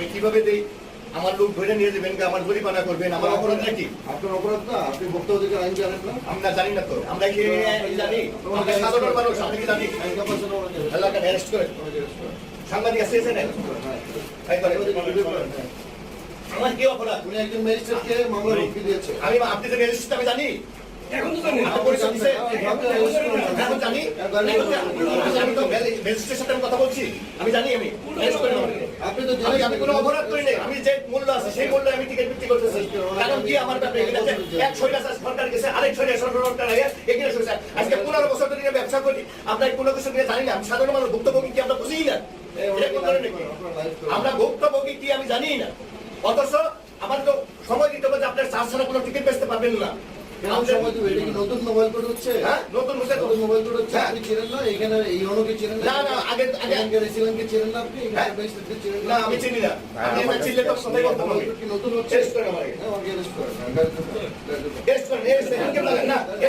আমি কীভাবে দেই? আমার লোক ধরে নিয়ে যাবেন আমার জরিমানা করবেন আমার অপরাধটা কি আপনার অপরাধ না? আপনি ভোক্তা অধিকার আইন জানেন না? আমরা জানি না তো। আমরা কি জানি? আমরা সাধারণ মানুষ আমরা কি জানি? এলাকা অ্যারেস্ট করে। সাংবাদিক আছে এসে নেন হ্যাঁ। করেন, হ্যাঁ। আমার কি অপরাধ? উনি একজন ম্যাজিস্ট্রেটকে মামলা রুখে দিয়েছে। আমি আপনি যে রেজিস্ট্রি আমি জানি। এখন তো আপনি করেন। এখন জানি। আমি তো রেজিস্ট্রির সাথে আমি কথা বলছি। আমি জানি আমি। আমি আমার ব্যবসা করি এই কোনো কিছু জানি না। সাধারণ মানুষ বুঝি না? আমরা ভুক্তভোগী কি আমি না। অথচ আমার তো সময় দিতে হবে আপনার চার ছাড়া কোনো টিকিট বেচতে পারবেন না। কেমন সময় তো এটা কি নতুন মোবাইল কোড হচ্ছে হ্যাঁ নতুন হচ্ছে। নতুন মোবাইল কোড হচ্ছে হ্যাঁ। আপনি চেনেন না এখানে এই অনুকে চেনেন না, না, আগে- আগে- আগে রেসিলেন কে চেনেন না আপনি হ্যাঁ। চিনেন না আমি চিনি না আমি না চিনলে তো সবাই বলতে পারবে নতুন হচ্ছে টেস্ট করে আমাকে। হ্যাঁ, আমাকে টেস্ট করে হ্যাঁ, টেস্ট করে সেকেন্ড কেমন না